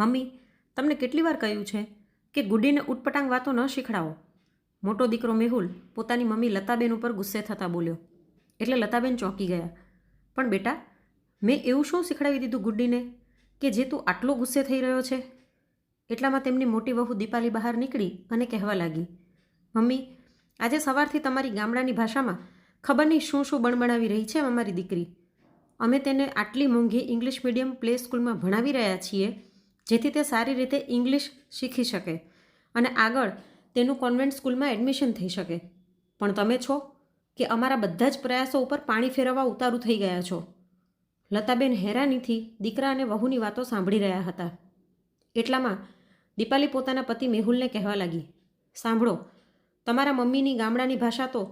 Mummy, તમને કેટલી વાર કહ્યું છે કે ગુડીને ઉટપટાંગ વાતો ન શીખડાવો? મોટો દીકરો મેહુલ પોતાની મમ્મી લતાબેન ઉપર ગુસ્સે થતાં બોલ્યો. એટલે લતાબેન ચોંકી ગયા. પણ બેટા, મેં એવું શું શીખડાવી દીધું ગુડ્ડીને કે જે તું આટલો ગુસ્સે થઈ રહ્યો છે? એટલામાં તેમની મોટી વહુ દીપાલી બહાર નીકળી અને કહેવા લાગી, મમ્મી, આજે સવારથી તમારી ગામડાની ભાષામાં ખબર નહીં શું શું બણબણાવી રહી છે અમારી દીકરી. અમે તેને આટલી મોંઘી ઇંગ્લિશ મીડિયમ પ્લે સ્કૂલમાં ભણાવી રહ્યા છીએ જેથી તે સારી રીતે ઇંગ્લિશ શીખી શકે અને આગળ તેનું કોન્વેન્ટ સ્કૂલમાં એડમિશન થઈ શકે. પણ તમે છો કે અમારા બધા જ પ્રયાસો ઉપર પાણી ફેરવવા ઉતારું થઈ ગયા છો? લતાબેન હેરાનીથી દીકરા અને વહુની વાતો સાંભળી રહ્યા હતા. એટલામાં દીપાલી પોતાના પતિ મેહુલને કહેવા લાગી, સાંભળો, તમારા મમ્મીની ગામડાની ભાષા તો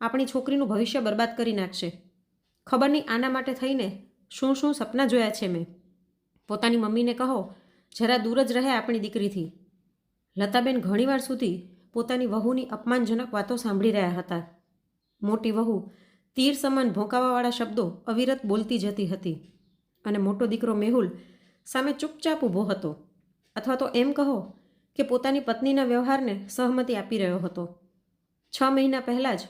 આપણી છોકરીનું ભવિષ્ય બરબાદ કરી નાખશે. ખબર નહીં આના માટે થઈને શું શું સપના જોયા છે મેં? પોતાની મમ્મીને કહો જરા દૂર જ રહે આપણી દીકરીથી. લતાબેન ઘણીવાર સુધી પોતાની વહુની અપમાનજનક વાતો સાંભળી રહ્યા હતા. મોટી વહુ તીર સમાન ભોંકાવાવાળા શબ્દો અવિરત બોલતી જતી હતી અને મોટો દીકરો મેહુલ સામે ચૂપચાપ ઊભો હતો. અથવા તો એમ કહો કે પોતાની પત્નીના વ્યવહારને સહમતિ આપી રહ્યો હતો. છ મહિના પહેલાં જ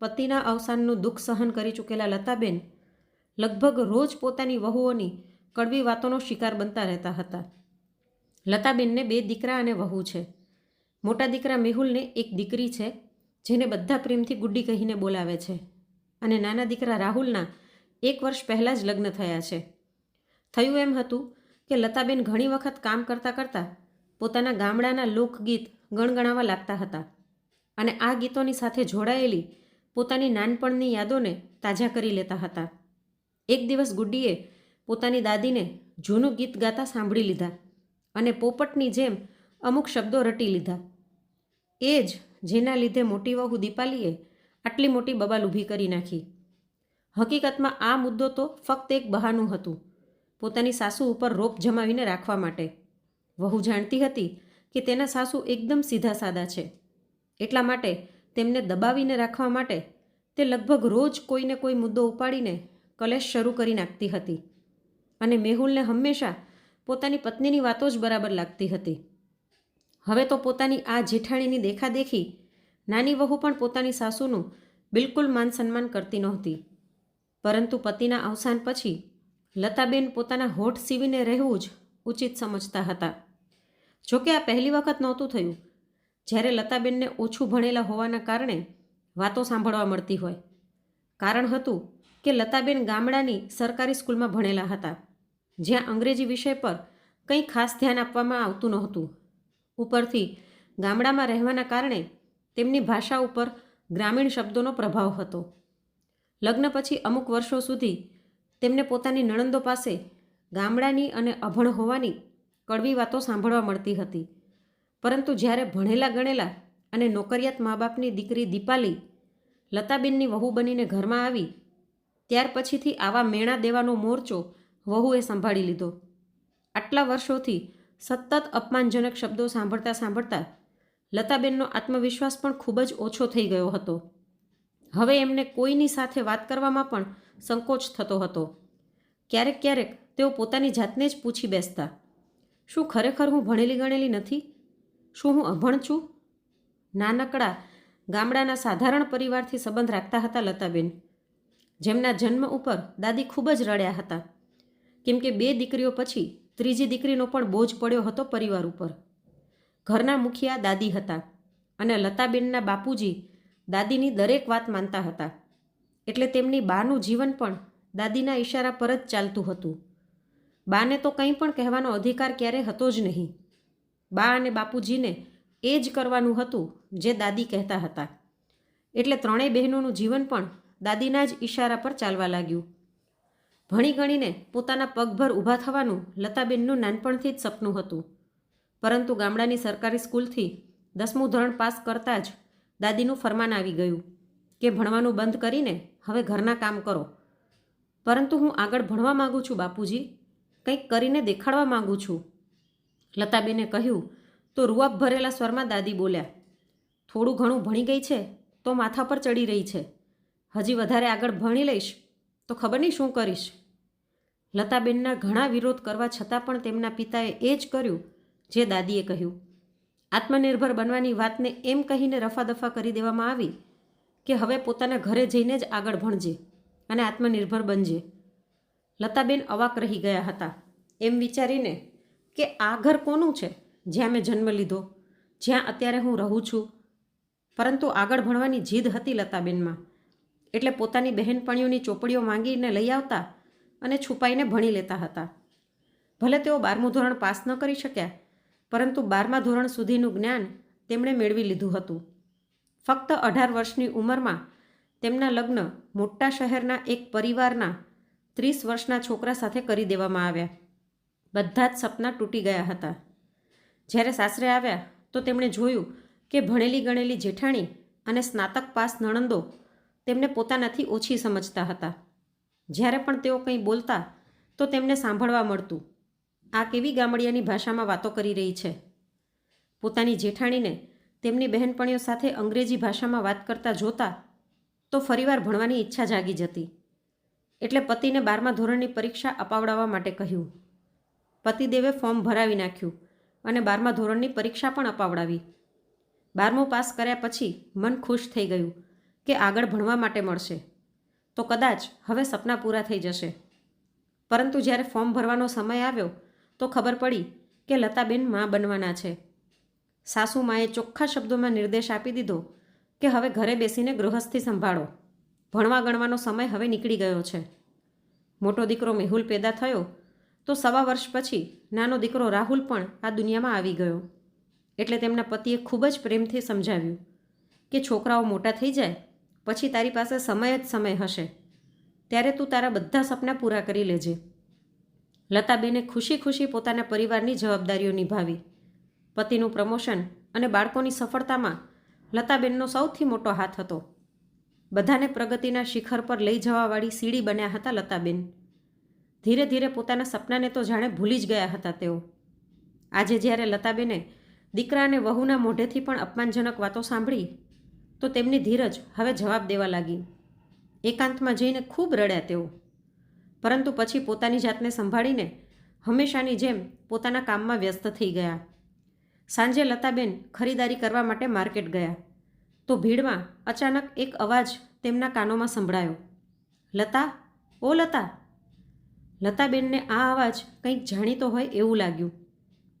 પતિના અવસાનનું દુઃખ સહન કરી ચૂકેલા લતાબેન લગભગ રોજ પોતાની વહુઓની કડવી વાતોનો શિકાર બનતા રહેતા હતા. લતાબેનને બે દીકરા અને વહુ છે. મોટા દીકરા મેહુલને એક દીકરી છે, જેને બધા પ્રેમથી ગુડ્ડી કહીને બોલાવે છે. અને નાના દીકરા રાહુલના એક વર્ષ પહેલાં જ લગ્ન થયા છે. થયું એમ હતું કે લતાબેન ઘણી વખત કામ કરતાં કરતાં પોતાના ગામડાના લોકગીત ગણગણાવા લાગતા હતા અને આ ગીતોની સાથે જોડાયેલી પોતાની નાનપણની યાદોને તાજા કરી લેતા હતા. એક દિવસ ગુડ્ડીએ પોતાની દાદીને જૂનું ગીત ગાતા સાંભળી લીધા. અને પોપટની જેમ અમુક શબ્દો રટી લીધા. એ જ જેના લીધે મોટી વહુ દીપાલીએ આટલી મોટી બબાલ ઊભી કરી નાખી. હકીકતમાં આ મુદ્દો તો ફક્ત એક બહાનું હતું, પોતાની સાસુ ઉપર રોપ જમાવીને રાખવા માટે. વહુ જાણતી હતી કે તેના સાસુ એકદમ સીધા સાદા છે. એટલા માટે તેમને દબાવીને રાખવા માટે તે લગભગ રોજ કોઈને કોઈ મુદ્દો ઉપાડીને કલેશ શરૂ કરી નાખતી હતી. અને મેહુલને હંમેશા પોતાની પત્નીની વાતો જ બરાબર લાગતી હતી. હવે તો પોતાની આ જેઠાણીની દેખાદેખી નાની વહુ પણ પોતાની સાસુનું બિલકુલ માન સન્માન કરતી નહોતી. પરંતુ પતિના અવસાન પછી લતાબેન પોતાના હોઠ સીવીને રહેવું જ ઉચિત સમજતા હતા. જોકે આ પહેલી વખત નહોતું થયું, જ્યારે લતાબેનને ઓછું ભણેલા હોવાના કારણે વાતો સાંભળવા મળતી હોય. કારણ હતું કે લતાબેન ગામડાની સરકારી સ્કૂલમાં ભણેલા હતા. જ્યાં અંગ્રેજી વિષય પર કંઈ ખાસ ધ્યાન આપવામાં આવતું નહોતું. ઉપરથી ગામડામાં રહેવાના કારણે તેમની ભાષા ઉપર ગ્રામીણ શબ્દોનો પ્રભાવ હતો. લગ્ન પછી અમુક વર્ષો સુધી તેમને પોતાની નણંદો પાસે ગામડાની અને અભણ હોવાની કડવી વાતો સાંભળવા મળતી હતી. પરંતુ જ્યારે ભણેલા ગણેલા અને નોકરિયાત મા બાપની દીકરી દીપાલી લતાબેનની વહુ બનીને ઘરમાં આવી, ત્યાર પછીથી આવા મેણા દેવાનો મોરચો વહુએ સંભાળી લીધો. આટલા વર્ષોથી સતત અપમાનજનક શબ્દો સાંભળતા સાંભળતા લતાબેનનો આત્મવિશ્વાસ પણ ખૂબ જ ઓછો થઈ ગયો હતો. હવે એમને કોઈની સાથે વાત કરવામાં પણ સંકોચ થતો હતો. ક્યારેક ક્યારેક તેઓ પોતાની જાતને જ પૂછી બેસતા. શું ખરેખર હું ભણેલી ગણેલી નથી? શું હું અભણ છું? નાનકડા ગામડાના સાધારણ પરિવારથી સંબંધ રાખતા હતા લતાબેન. જેમના જન્મ ઉપર દાદી ખૂબ જ રડ્યા હતા. કેમ કે બે દીકરીઓ પછી ત્રીજી દીકરીનો પણ બોજ પડ્યો હતો પરિવાર ઉપર. ઘરના મુખિયા દાદી હતા અને લતાબેનના બાપુજી દાદીની દરેક વાત માનતા હતા. એટલે તેમની બાનું જીવન પણ દાદીના ઈશારા પર જ ચાલતું હતું. બાને તો કંઈ પણ કહેવાનો અધિકાર ક્યારે હતો જ નહીં. બા અને બાપુજીને એ જ કરવાનું હતું જે દાદી કહેતા હતા. એટલે ત્રણેય બહેનોનું જીવન પણ દાદીના જ ઈશારા પર ચાલવા લાગ્યું. ભણી ગણીને પોતાના પગભર ઊભા થવાનું લતાબેનનું નાનપણથી જ સપનું હતું. પરંતુ ગામડાની સરકારી સ્કૂલથી દસમું ધોરણ પાસ કરતાં જ દાદીનું ફરમાન આવી ગયું કે ભણવાનું બંધ કરીને હવે ઘરના કામ કરો. પરંતુ હું આગળ ભણવા માગું છું બાપુજી, કંઈક કરીને દેખાડવા માગું છું. લતાબેને કહ્યું, તો રૂઆબ ભરેલા સ્વરમાં દાદી બોલ્યા, થોડું ઘણું ભણી ગઈ છે તો માથા પર ચડી રહી છે. હજી વધારે આગળ ભણી લઈશ તો ખબર નહીં શું કરીશ? લતાબેનના ઘણા વિરોધ કરવા છતાં પણ તેમના પિતાએ એ જ કર્યું, જે દાદીએ કહ્યું. આત્મનિર્ભર બનવાની વાતને એમ કહીને રફાદફા કરી દેવામાં આવી કે હવે પોતાના ઘરે જઈને જ આગળ ભણજે અને આત્મનિર્ભર બનજે. લતાબેન અવાક રહી ગયા હતા. એમ વિચારીને કે આ ઘર કોનું છે? જ્યાં મેં જન્મ લીધો, જ્યાં અત્યારે હું રહું છું. પરંતુ આગળ ભણવાની જીદ હતી લતાબેનમાં. એટલે પોતાની બહેનપણીઓની ચોપડીઓ માંગીને લઈ આવતા અને છુપાઈને ભણી લેતા હતા. ભલે તેઓ બારમું ધોરણ પાસ ન કરી શક્યા, પરંતુ બારમા ધોરણ સુધીનું જ્ઞાન તેમણે મેળવી લીધું હતું. ફક્ત અઢાર વર્ષની ઉંમરમાં તેમના લગ્ન મોટા શહેરના એક પરિવારના ત્રીસ વર્ષના છોકરા સાથે કરી દેવામાં આવ્યા. બધા જ સપના તૂટી ગયા હતા. જ્યારે સાસરે આવ્યા તો તેમણે જોયું કે ભણેલી ગણેલી જેઠાણી અને સ્નાતક પાસ નણંદો તેમને પોતાનાથી ઓછી સમજતા હતા. જ્યારે પણ તેઓ કંઈ બોલતા, તો તેમને સાંભળવા મળતું. આ કેવી ગામડિયાની ભાષામાં વાતો કરી રહી છે? પોતાની જેઠાણીને તેમની બહેનપણીઓ સાથે અંગ્રેજી ભાષામાં વાત કરતા જોતા, તો ફરીવાર ભણવાની ઈચ્છા જાગી જતી. એટલે પતિને બારમા ધોરણની પરીક્ષા અપાવડાવવા માટે કહ્યું. પતિદેવે ફોર્મ ભરાવી નાખ્યું અને બારમા ધોરણની પરીક્ષા પણ અપાવડાવી. બારમું પાસ કર્યા પછી મન ખુશ થઈ ગયું. કે આગળ ભણવા માટે મળશે. તો કદાચ હવે સપના પૂરા થઈ જશે. પરંતુ જ્યારે ફોર્મ ભરવાનો સમય આવ્યો, તો ખબર પડી કે લતાબેન મા બનવાના છે. સાસુ માએ ચોખ્ખા શબ્દોમાં નિર્દેશ આપી દીધો કે હવે ઘરે બેસીને ગૃહસ્થી સંભાળો. ભણવા ગણવાનો સમય હવે નીકળી ગયો છે. મોટો દીકરો મેહુલ પેદા થયો, તો સવા વર્ષ પછી નાનો દીકરો રાહુલ પણ આ દુનિયામાં આવી ગયો. એટલે તેમના પતિએ ખૂબ જ પ્રેમથી સમજાવ્યું કે છોકરાઓ મોટા થઈ જાય પછી તારી પાસે સમય જ સમય હશે. ત્યારે તું તારા બધા સપના પૂરા કરી લેજે. લતાબેને ખુશી ખુશી પોતાના પરિવારની જવાબદારીઓ નિભાવી. પતિનું પ્રમોશન અને બાળકોની સફળતામાં લતાબેનનો સૌથી મોટો હાથ હતો. બધાને પ્રગતિના શિખર પર લઈ જવાવાળી સીડી બન્યા હતા લતાબેન. ધીરે ધીરે પોતાના સપનાને તો જાણે ભૂલી જ ગયા હતા તેઓ. આજે જ્યારે લતાબેને દીકરા અને વહુના મોઢેથી પણ અપમાનજનક વાતો સાંભળી તો તેમની ધીરજ હવે જવાબ દેવા લાગી. એકાંતમાં જઈને ખૂબ રડ્યા તેઓ. પરંતુ પછી પોતાની જાતને સંભાળીને હંમેશાની જેમ પોતાના કામમાં વ્યસ્ત થઈ ગયા. સાંજે લતાબેન ખરીદારી કરવા માટે માર્કેટ ગયા. તો ભીડમાં અચાનક એક અવાજ તેમના કાનોમાં સંભળાયો. લતા, ઓ લતા. લતાબેનને આ અવાજ કંઈક જાણીતો હોય એવું લાગ્યું.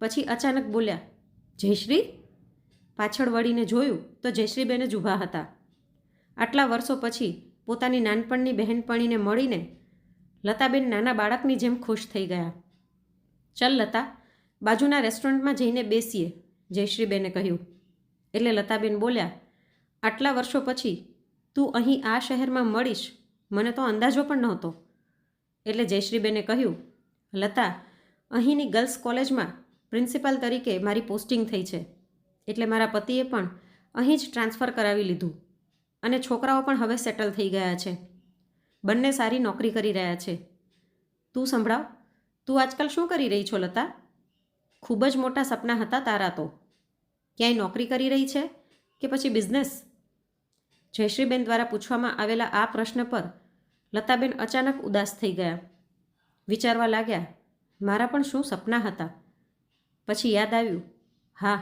પછી અચાનક બોલ્યા, જયશ્રી? પાછળ વળીને જોયું તો જયશ્રીબેન જ ઊભા હતા. આટલા વર્ષો પછી પોતાની નાનપણની બહેનપણીને મળીને લતાબેન નાના બાળકની જેમ ખુશ થઈ ગયા. ચલ લતા, બાજુના રેસ્ટોરન્ટમાં જઈને બેસીએ, જયશ્રીબેને કહ્યું. એટલે લતાબેન બોલ્યા, આટલા વર્ષો પછી તું અહીં આ શહેરમાં મળીશ, મને તો અંદાજો પણ નહોતો. એટલે જયશ્રીબેને કહ્યું, લતા, અહીંની ગર્લ્સ કોલેજમાં પ્રિન્સિપાલ તરીકે મારી પોસ્ટિંગ થઈ છે. એટલે મારા પતિએ પણ અહીં જ ટ્રાન્સફર કરાવી લીધું અને છોકરાઓ પણ હવે સેટલ થઈ ગયા છે. બંને સારી નોકરી કરી રહ્યા છે. તું સંભળાવ, તું આજકાલ શું કરી રહી છો લતા? ખૂબ જ મોટા સપના હતા તારા તો. ક્યાંય નોકરી કરી રહી છે કે પછી બિઝનેસ? જયશ્રીબેન દ્વારા પૂછવામાં આવેલા આ પ્રશ્ન પર લતાબેન અચાનક ઉદાસ થઈ ગયા. વિચારવા લાગ્યા, મારા પણ શું સપના હતા? પછી યાદ આવ્યું, હા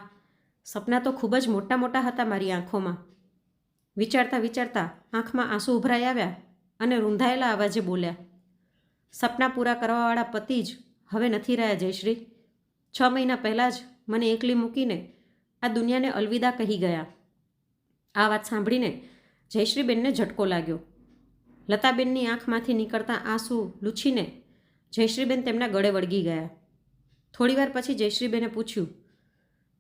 સપના તો ખૂબ જ મોટા મોટા હતા મારી આંખોમાં. વિચારતા વિચારતા આંખમાં આંસુ ઉભરાઈ આવ્યા અને રૂંધાયેલા અવાજે બોલ્યા, સપના પૂરા કરવાવાળા પતિ જ હવે નથી રહ્યા જયશ્રી. છ મહિના પહેલાં જ મને એકલી મૂકીને આ દુનિયાને અલવિદા કહી ગયા. આ વાત સાંભળીને જયશ્રીબેનને ઝટકો લાગ્યો. લતાબેનની આંખમાંથી નીકળતા આંસુ લૂછીને જયશ્રીબેન તેમના ગળે વળગી ગયા. થોડીવાર પછી જયશ્રીબેને પૂછ્યું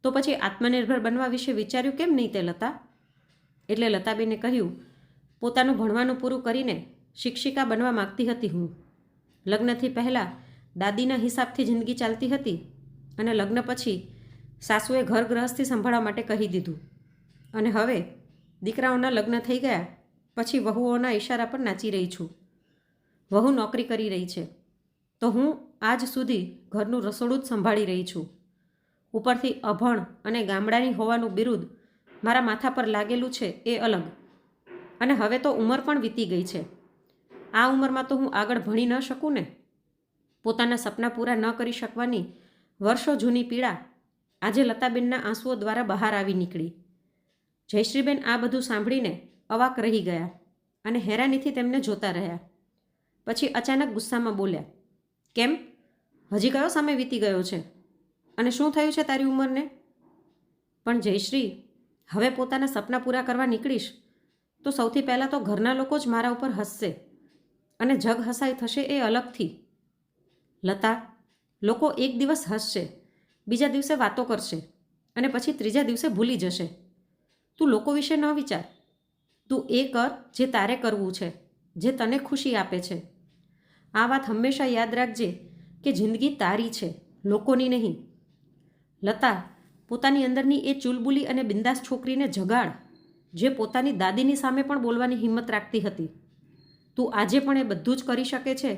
તો પછી આત્મનિર્ભર બનવા વિશે વિચાર્યું કેમ નહીં તે લતા? એટલે લતાબેને કહ્યું, પોતાનું ભણવાનું પૂરું કરીને શિક્ષિકા બનવા માગતી હતી હું. લગ્નથી પહેલાં દાદીના હિસાબથી જિંદગી ચાલતી હતી અને લગ્ન પછી સાસુએ ઘર ગ્રહસ્થી સંભાળવા માટે કહી દીધું. અને હવે દીકરાઓના લગ્ન થઈ ગયા, પછી વહુઓના ઈશારા પર નાચી રહી છું. વહુ નોકરી કરી રહી છે. તો હું આજ સુધી ઘરનું રસોડું જ સંભાળી રહી છું. ઉપરથી અભણ અને ગામડાની હોવાનું બિરુદ મારા માથા પર લાગેલું છે એ અલગ. અને હવે તો ઉંમર પણ વીતી ગઈ છે. આ ઉંમરમાં તો હું આગળ ભણી ન શકું ને? પોતાના સપના પૂરા ન કરી શકવાની વર્ષો જૂની પીડા આજે લતાબેનના આંસુઓ દ્વારા બહાર આવી નીકળી. જયશ્રીબેન આ બધું સાંભળીને અવાક રહી ગયા અને હેરાનીથી તેમને જોતા રહ્યા. પછી અચાનક ગુસ્સામાં બોલ્યા, કેમ? હજી કયો સમય વીતી ગયો છે? અને શું થયું છે તારી ઉંમરને? પણ જયશ્રી, હવે પોતાના સપના પૂરા કરવા નીકળીશ, તો સૌથી પહેલાં તો ઘરના લોકો જ મારા ઉપર હસશે અને જગ હસાઈ થશે એ અલગથી. લતા, લોકો એક દિવસ હસશે, બીજા દિવસે વાતો કરશે અને પછી ત્રીજા દિવસે ભૂલી જશે. તું લોકો વિશે ન વિચાર. તું એ કર જે તારે કરવું છે, જે તને ખુશી આપે છે. આ વાત હંમેશા યાદ રાખજે કે જિંદગી તારી છે, લોકોની નહીં. લતા, પોતાની અંદરની એ ચુલબુલી અને બિંદાસ છોકરીને જગાડ, જે પોતાની દાદીની સામે પણ બોલવાની હિંમત રાખતી હતી. તું આજે પણ એ બધું જ કરી શકે છે,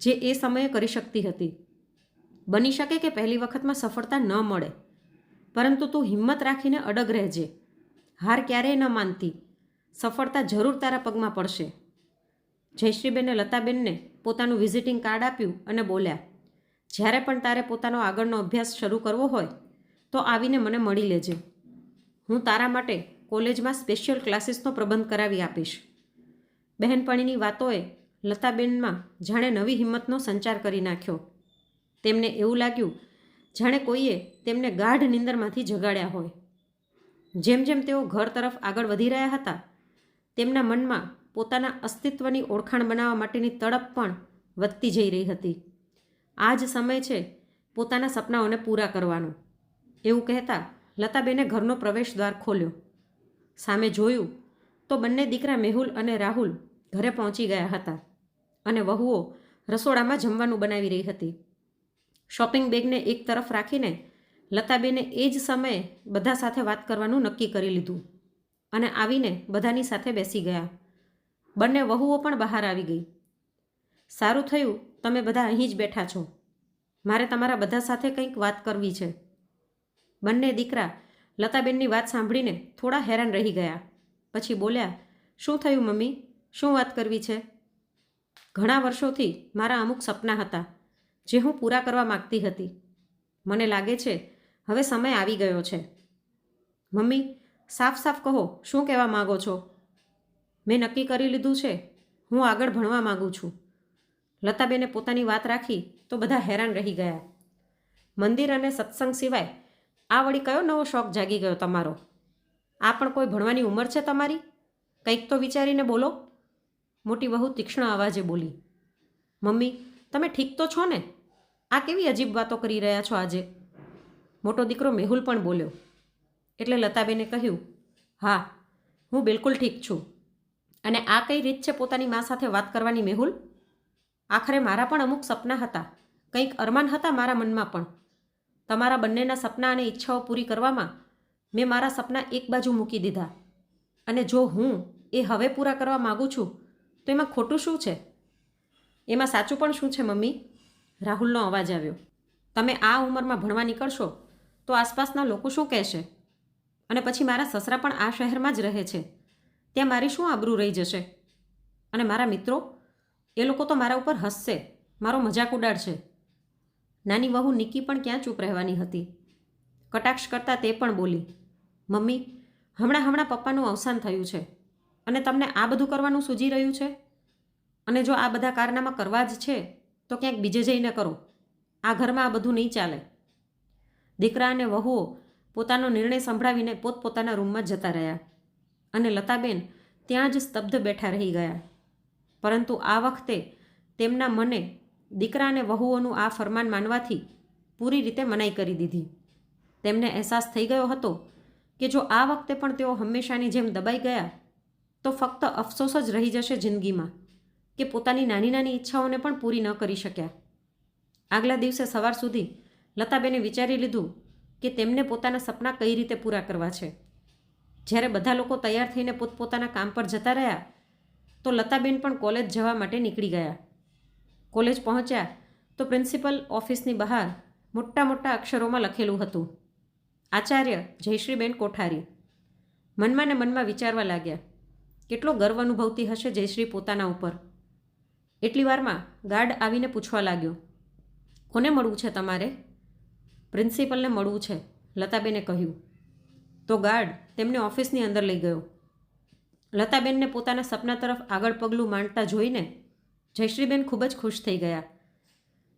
જે એ સમયે કરી શકતી હતી. બની શકે કે પહેલી વખતમાં સફળતા ન મળે, પરંતુ તું હિંમત રાખીને અડગ રહેજે. હાર ક્યારેય ન માનતી. સફળતા જરૂર તારા પગમાં પડશે. જયશ્રીબેને લતાબેનને પોતાનું વિઝિટિંગ કાર્ડ આપ્યું અને બોલ્યા જ્યારે પણ તારે પોતાનો આગળનો અભ્યાસ શરૂ કરવો હોય, તો આવીને મને મળી લેજે. હું તારા માટે કોલેજમાં સ્પેશિયલ ક્લાસીસનો પ્રબંધ કરાવી આપીશ. બહેનપણીની વાતોએ લતાબેનમાં જાણે નવી હિંમતનો સંચાર કરી નાખ્યો. તેમને એવું લાગ્યું જાણે કોઈએ તેમને ગાઢ નિંદરમાંથી જગાડ્યા હોય. જેમ જેમ તેઓ ઘર તરફ આગળ વધી રહ્યા હતા, તેમના મનમાં પોતાના અસ્તિત્વની ઓળખાણ બનાવવા માટેની તડપ પણ વધતી જઈ રહી હતી. આ જ સમય છે પોતાના સપનાઓને પૂરા કરવાનો. એવું કહેતા લતાબેને ઘરનો પ્રવેશ દ્વાર ખોલ્યો. સામે જોયું તો બંને દીકરા મેહુલ અને રાહુલ ઘરે પહોંચી ગયા હતા અને વહુઓ રસોડામાં જમવાનું બનાવી રહી હતી. શોપિંગ બેગને એક તરફ રાખીને લતાબેને એ જ સમયે બધા સાથે વાત કરવાનું નક્કી કરી લીધું અને આવીને બધાની સાથે બેસી ગયા. બંને વહુઓ પણ બહાર આવી ગઈ. સારું થયું, તમે બધા અહીં જ બેઠા છો. મારે તમારા બધા સાથે કંઈક વાત કરવી છે. બંને દીકરા લતાબેનની વાત સાંભળીને થોડા હેરાન રહી ગયા. પછી બોલ્યા, શું થયું મમ્મી? શું વાત કરવી છે? ઘણા વર્ષોથી મારા અમુક સપના હતા, જે હું પૂરા કરવા માગતી હતી. મને લાગે છે હવે સમય આવી ગયો છે. મમ્મી સાફ સાફ કહો, શું કહેવા માગો છો? મેં નક્કી કરી લીધું છે, હું આગળ ભણવા માગું છું. લતાબેને પોતાની વાત રાખી તો બધા હેરાન રહી ગયા. મંદિર અને સત્સંગ સિવાય આ વળી કયો નવો શોખ જાગી ગયો તમારો? આ પણ કોઈ ભણવાની ઉંમર છે તમારી? કંઈક તો વિચારીને બોલો. મોટી વહુ તીક્ષ્ણ અવાજે બોલી, મમ્મી, તમે ઠીક તો છો ને? આ કેવી અજીબ વાતો કરી રહ્યા છો આજે? મોટો દીકરો મેહુલ પણ બોલ્યો, એટલે લતાબેને કહ્યું, હા, હું બિલકુલ ઠીક છું. અને આ કઈ રીત છે પોતાની મા સાથે વાત કરવાની મેહુલ? આખરે મારા પણ અમુક સપના હતા. કંઈક અરમાન હતા મારા મનમાં પણ. તમારા બંનેના સપના અને ઈચ્છાઓ પૂરી કરવામાં મેં મારા સપના એક બાજુ મૂકી દીધા. અને જો હું એ હવે પૂરા કરવા માગું છું, તો એમાં ખોટું શું છે? એમાં સાચું પણ શું છે, મમ્મી? રાહુલનો અવાજ આવ્યો. તમે આ ઉંમરમાં ભણવા નીકળશો, તો આસપાસના લોકો શું કહેશે? અને પછી મારા સસરા પણ આ શહેરમાં જ રહે છે. ત્યાં મારી શું આબરૂ રહી જશે? અને મારા મિત્રો? એ લોકો તો મારા ઉપર હસશે. મારો મજાક ઉડાડશે. નાની વહુ નિકી પણ ક્યાં ચૂપ રહેવાની હતી. કટાક્ષ કરતાં તે પણ બોલી, મમ્મી, હમણાં હમણાં પપ્પાનું અવસાન થયું છે. અને તમને આ બધું કરવાનું સૂજી રહ્યું છે? અને જો આ બધા કારનામા કરવા જ છે, તો ક્યાંક બીજે જઈને કરો. આ ઘરમાં આ બધું નહીં ચાલે. દીકરા અને વહુઓ પોતાનો નિર્ણય સંભળાવીને પોતપોતાના રૂમમાં જતા રહ્યા. અને લતાબેન ત્યાં જ સ્તબ્ધ બેઠા રહી ગયા. પરંતુ આ વખતે તેમના મને દીકરા અને વહુઓનું આ ફરમાન માનવાથી પૂરી રીતે મનાઈ કરી દીધી. તેમને અહેસાસ થઈ ગયો હતો કે જો આ વખતે પણ તેઓ હંમેશાની જેમ દબાઈ ગયા, તો ફક્ત અફસોસ જ રહી જશે જિંદગીમાં કે પોતાની નાની નાની ઈચ્છાઓને પણ પૂરી ન કરી શક્યા. આગલા દિવસે સવાર સુધી લતાબેને વિચારી લીધું કે તેમને પોતાના સપના કઈ રીતે પૂરા કરવા છે. જ્યારે બધા લોકો તૈયાર થઈને પોતપોતાના કામ પર જતા રહ્યા તો લતાબેન પણ કોલેજ જવા માટે નીકળી ગયા. કોલેજ પહોંચ્યા તો પ્રિન્સિપલ ઓફિસની બહાર મોટા મોટા અક્ષરોમાં લખેલું હતું. આચાર્ય જયશ્રીબેન કોઠારી. મનમાં ને મનમાં વિચારવા લાગ્યા, કેટલો ગર્વ અનુભવતી હશે જયશ્રી પોતાના ઉપર. એટલી વારમાં ગાર્ડ આવીને પૂછવા લાગ્યો, કોને મળવું છે તમારે? પ્રિન્સિપલને મળવું છે, લતાબેને કહ્યું. તો ગાર્ડ તેમને ઓફિસની અંદર લઈ ગયો. લતાબેનને પોતાના સપના તરફ આગળ પગલું માંડતા જોઈને જયશ્રીબેન ખૂબ જ ખુશ થઈ ગયા.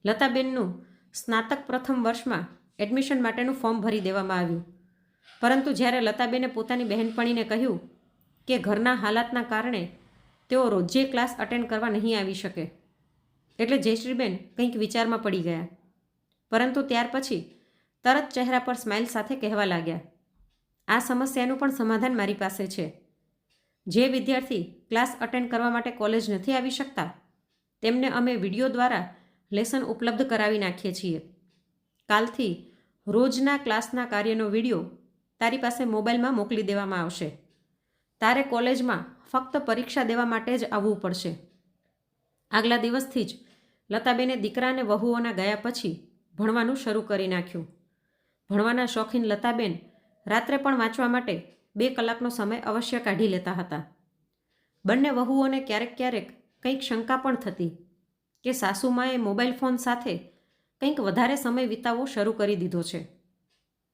લતાબેનનું સ્નાતક પ્રથમ વર્ષમાં એડમિશન માટેનું ફોર્મ ભરી દેવામાં આવ્યું. પરંતુ જ્યારે લતાબેને પોતાની બહેનપણીને કહ્યું કે ઘરના હાલાતના કારણે તેઓ રોજે ક્લાસ અટેન્ડ કરવા નહીં આવી શકે, એટલે જયશ્રીબેન કંઈક વિચારમાં પડી ગયા. પરંતુ ત્યાર પછી તરત ચહેરા પર સ્માઇલ સાથે કહેવા લાગ્યા, આ સમસ્યાનું પણ સમાધાન મારી પાસે છે. જે વિદ્યાર્થી ક્લાસ અટેન્ડ કરવા માટે કોલેજ નથી આવી શકતા, તેમને અમે વીડિયો દ્વારા લેસન ઉપલબ્ધ કરાવી નાખીએ છીએ. કાલથી રોજના ક્લાસના કાર્યનો વીડિયો તારી પાસે મોબાઈલમાં મોકલી દેવામાં આવશે. તારે કોલેજમાં ફક્ત પરીક્ષા દેવા માટે જ આવવું પડશે. આગલા દિવસથી જ લતાબેને દીકરા અને વહુઓના ગયા પછી ભણવાનું શરૂ કરી નાખ્યું. ભણવાના શોખીન લતાબેન રાત્રે પણ વાંચવા માટે બે કલાકનો સમય અવશ્ય કાઢી લેતા હતા. બંને વહુઓને ક્યારેક ક્યારેક કંઈક શંકા પણ થતી કે સાસુમાએ મોબાઈલ ફોન સાથે કંઈક વધારે સમય વિતાવવો શરૂ કરી દીધો છે.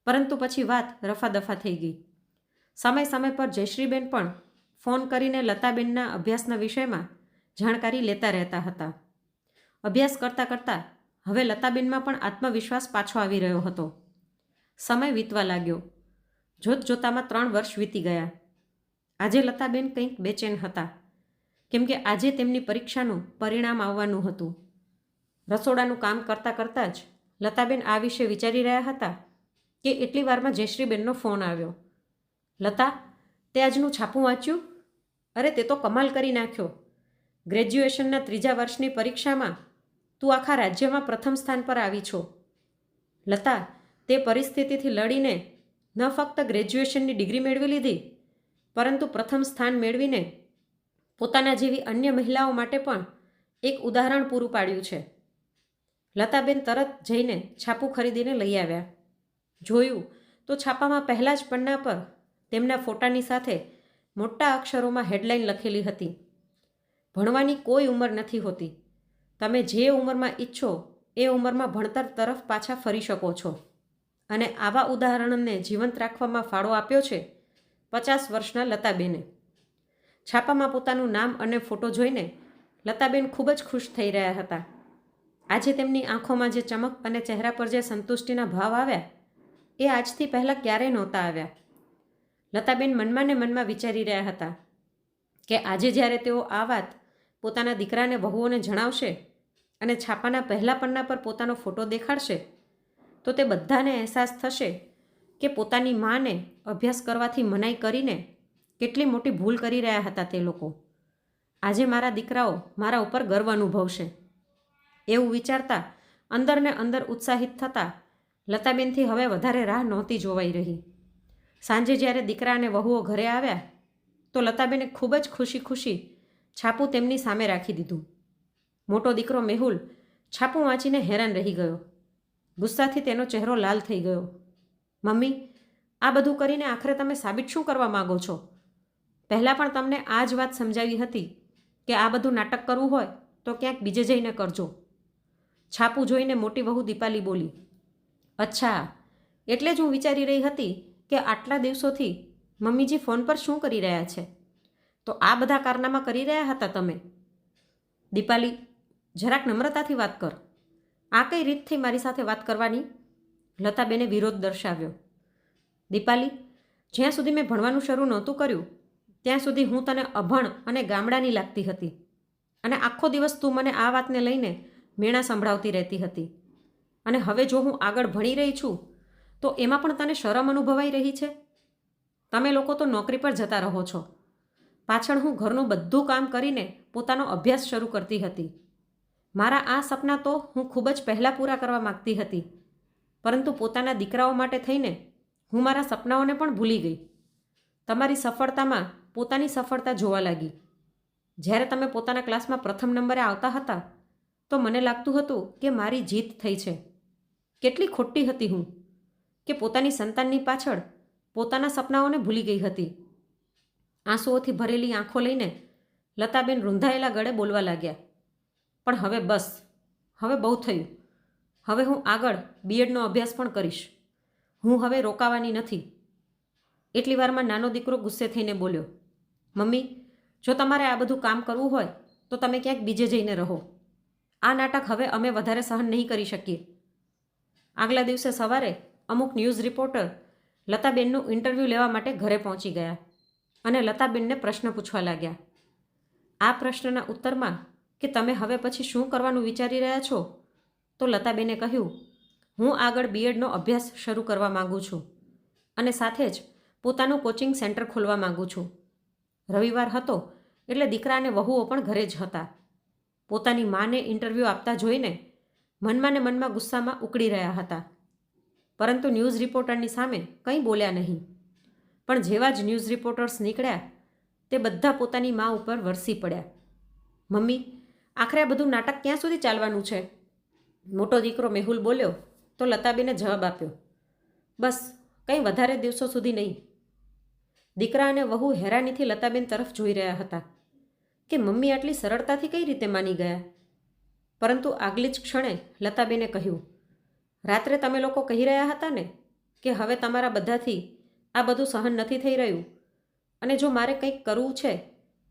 પરંતુ પછી વાત રફાદફા થઈ ગઈ. સમય સમય પર જયશ્રીબેન પણ ફોન કરીને લતાબેનના અભ્યાસના વિષયમાં જાણકારી લેતા રહેતા હતા. અભ્યાસ કરતાં કરતાં હવે લતાબેનમાં પણ આત્મવિશ્વાસ પાછો આવી રહ્યો હતો. સમય વીતવા લાગ્યો. જોત જોતામાં ત્રણ વર્ષ વીતી ગયા. આજે લતાબેન કંઈક બેચેન હતા. કેમ કે આજે તેમની પરીક્ષાનું પરિણામ આવવાનું હતું. રસોડાનું કામ કરતાં કરતાં જ લતાબેન આ વિશે વિચારી રહ્યા હતા કે એટલી વારમાં જયશ્રીબેનનો ફોન આવ્યો. લતા, તે આજનું છાપું વાંચ્યું? અરે, તે તો કમાલ કરી નાખ્યો. ગ્રેજ્યુએશનના ત્રીજા વર્ષની પરીક્ષામાં તું આખા રાજ્યમાં પ્રથમ સ્થાન પર આવી છો. લતા, તે પરિસ્થિતિથી લડીને ન ફક્ત ગ્રેજ્યુએશનની ડિગ્રી મેળવી લીધી, પરંતુ પ્રથમ સ્થાન મેળવીને પોતાના જેવી અન્ય મહિલાઓ માટે પણ એક ઉદાહરણ પૂરું પાડ્યું છે. લતાબેન તરત જઈને છાપું ખરીદીને લઈ આવ્યા. જોયું તો છાપામાં પહેલાં જ પન્ના પર તેમના ફોટાની સાથે મોટા અક્ષરોમાં હેડલાઇન લખેલી હતી. ભણવાની કોઈ ઉંમર નથી હોતી. તમે જે ઉંમરમાં ઈચ્છો એ ઉંમરમાં ભણતર તરફ પાછા ફરી શકો છો. અને આવા ઉદાહરણને જીવંત રાખવામાં ફાળો આપ્યો છે પચાસ વર્ષના લતાબેને. છાપામાં પોતાનું નામ અને ફોટો જોઈને લતાબેન ખૂબ જ ખુશ થઈ રહ્યા હતા. આજે તેમની આંખોમાં જે ચમક અને ચહેરા પર જે સંતુષ્ટિના ભાવ આવ્યા, એ આજથી પહેલાં ક્યારેય નહોતા આવ્યા. લતાબેન મનમાં ને મનમાં વિચારી રહ્યા હતા કે આજે જ્યારે તેઓ આ વાત પોતાના દીકરાને, વહુઓને જણાવશે અને છાપાના પહેલા પન્ના પર પોતાનો ફોટો દેખાડશે તો તે બધાને અહેસાસ થશે કે પોતાની માને અભ્યાસ કરવાથી મનાઈ કરીને કેટલી મોટી ભૂલ કરી રહ્યા હતા તે લોકો. આજે મારા દીકરાઓ મારા ઉપર ગર્વ અનુભવશે. એવું વિચારતા અંદરને અંદર ઉત્સાહિત થતાં લતાબેનથી હવે વધારે રાહ નહોતી જોવાઈ રહી. સાંજે જ્યારે દીકરા અને વહુઓ ઘરે આવ્યા, તો લતાબેને ખૂબ જ ખુશી ખુશી છાપું તેમની સામે રાખી દીધું. મોટો દીકરો મેહુલ છાપું વાંચીને હેરાન રહી ગયો. ગુસ્સાથી તેનો ચહેરો લાલ થઈ ગયો. મમ્મી, આ બધું કરીને આખરે તમે સાબિત શું કરવા માગો છો? પહેલાં પણ તમને આ જ વાત સમજાવી હતી કે આ બધું નાટક કરવું હોય તો ક્યાંક બીજે જઈને કરજો. છાપું જોઈને મોટી વહુ દીપાલી બોલી, અચ્છા, એટલે જ હું વિચારી રહી હતી કે આટલા દિવસોથી મમ્મીજી ફોન પર શું કરી રહ્યા છે? તો આ બધા કારનામા કરી રહ્યા હતા તમે. દીપાલી, જરાક નમ્રતાથી વાત કર. આ કઈ રીતથી મારી સાથે વાત કરવાની? લતાબેને વિરોધ દર્શાવ્યો. દીપાલી, જ્યાં સુધી મેં ભણવાનું શરૂ નહોતું કર્યું, ત્યાં સુધી હું તને અભણ અને ગામડાની લાગતી હતી. અને આખો દિવસ તું મને આ વાતને લઈને મેણા સંભળાવતી રહેતી હતી. અને હવે જો હું આગળ ભણી રહી છું, તો એમાં પણ તને શરમ અનુભવાઈ રહી છે? તમે લોકો તો નોકરી પર જતા રહો છો. પાછળ હું ઘરનું બધું કામ કરીને પોતાનો અભ્યાસ શરૂ કરતી હતી. મારા આ સપના તો હું ખૂબ જ પહેલાં પૂરા કરવા માગતી હતી. પરંતુ પોતાના દીકરાઓ માટે થઈને હું મારા સપનાઓને પણ ભૂલી ગઈ. તમારી સફળતામાં પોતાની સફળતા જોવા લાગી. જ્યારે તમે પોતાના ક્લાસમાં પ્રથમ નંબરે આવતા હતા, તો મને લાગતું હતું કે મારી જીત થઈ છે. કેટલી ખોટી હતી હું, કે પોતાની સંતાનની પાછળ પોતાના સપનાઓને ભૂલી ગઈ હતી. આંસુઓથી ભરેલી આંખો લઈને લતાબેન રૂંધાયેલા ગળે બોલવા લાગ્યા. પણ હવે બસ. હવે બહુ થયું. હવે હું આગળ બીએડનો અભ્યાસ પણ કરીશ. હું હવે રોકાવાની નથી. એટલી વારમાં નાનો દીકરો ગુસ્સે થઈને બોલ્યો, મમ્મી, જો તમારે આ બધું કામ કરવું હોય, તો તમે ક્યાંક બીજે જઈને રહો. આ નાટક હવે અમે વધારે સહન નહીં કરી શકીએ. આગલા દિવસે સવારે અમુક ન્યૂઝ રિપોર્ટર લતાબેનનું ઇન્ટરવ્યૂ લેવા માટે ઘરે પહોંચી ગયા અને લતાબેનને પ્રશ્ન પૂછવા લાગ્યા. આ પ્રશ્નના ઉત્તરમાં કે તમે હવે પછી શું કરવાનું વિચારી રહ્યા છો? તો લતાબેને કહ્યું, હું આગળ બીએડનો અભ્યાસ શરૂ કરવા માગું છું અને સાથે જ પોતાનું કોચિંગ સેન્ટર ખોલવા માગું છું. રવિવાર હતો એટલે દીકરા અને વહુઓ પણ ઘરે જ હતા. પોતાની માને ઇન્ટરવ્યૂ આપતા જોઈને મનમાં ને મનમાં ગુસ્સામાં ઉકળી રહ્યા હતા. પરંતુ ન્યૂઝ રિપોર્ટરની સામે કંઈ બોલ્યા નહીં. પણ જેવા જ ન્યૂઝ રિપોર્ટર્સ નીકળ્યા, તે બધા પોતાની મા ઉપર વરસી પડ્યા. મમ્મી આખરે આ બધું નાટક ક્યાં સુધી ચાલવાનું છે? મોટો દીકરો મેહુલ બોલ્યો, તો લતાબેને જવાબ આપ્યો, બસ, કંઈ વધારે દિવસો સુધી નહીં. દીકરા અને વહુ હેરાનીથી લતાબેન તરફ જોઈ રહ્યા હતા, કે મમ્મી આટલી સરળતાથી કઈ રીતે માની ગયા? પરંતુ આગલી જ ક્ષણે લતાબેને કહ્યું, રાત્રે તમે લોકો કહી રહ્યા હતા ને કે હવે તમારા બધાથી આ બધું સહન નથી થઈ રહ્યું અને જો મારે કંઈક કરવું છે,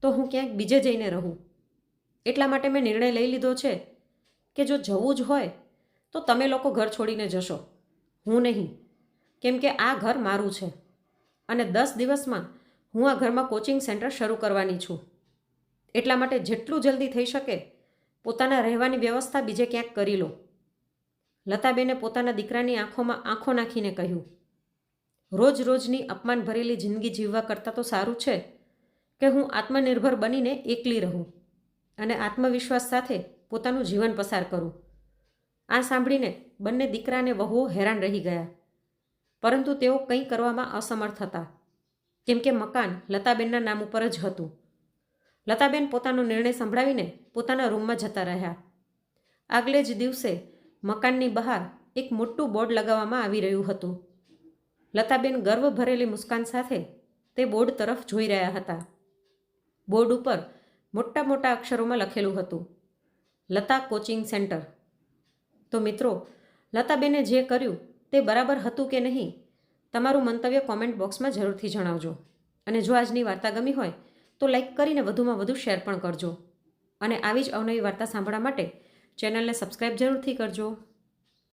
તો હું ક્યાંક બીજે જઈને રહું. એટલા માટે મેં નિર્ણય લઈ લીધો છે કે જો જવું જ હોય, તો તમે લોકો ઘર છોડીને જશો. હું નહીં. કેમ કે આ ઘર મારું છે. અને દસ દિવસમાં હું આ ઘરમાં કોચિંગ સેન્ટર શરૂ કરવાની છું. એટલા માટે જેટલું જલ્દી થઈ શકે, પોતાના રહેવાની વ્યવસ્થા બીજે ક્યાંક કરી લો. લતાબેને પોતાના દીકરાની આંખોમાં આંખો નાખીને કહ્યું, રોજ રોજની અપમાન ભરેલી જિંદગી જીવવા કરતાં તો સારું છે કે હું આત્મનિર્ભર બનીને એકલી રહું. અને આત્મવિશ્વાસ સાથે પોતાનું જીવન પસાર કરું. આ સાંભળીને બંને દીકરાને વહુઓ હેરાન રહી ગયા. પરંતુ તેઓ કંઈ કરવામાં અસમર્થ હતા. કેમ કે મકાન લતાબેનના નામ ઉપર જ હતું. લતાબેન પોતાનો નિર્ણય સંભળાવીને પોતાના રૂમમાં જતા રહ્યા. આગલે જ દિવસે મકાનની બહાર એક મોટું બોર્ડ લગાવવામાં આવી રહ્યું હતું. લતાબેન ગર્વ ભરેલી મુસ્કાન સાથે તે બોર્ડ તરફ જોઈ રહ્યા હતા. બોર્ડ ઉપર મોટા મોટા અક્ષરોમાં લખેલું હતું. Lata coaching centre. તો મિત્રો, લતાબેને જે કર્યું તે બરાબર હતું કે નહીં, તમારું મંતવ્ય કોમેન્ટ બોક્સમાં જરૂરથી જણાવજો. અને જો આજની વાર્તા ગમી હોય, તો લાઇક કરીને વધુમાં વધુ શેર પણ કરજો. અને આવી જ અવનવી વાર્તા સાંભળવા માટે ચેનલને સબસ્ક્રાઈબ જરૂરથી કરજો.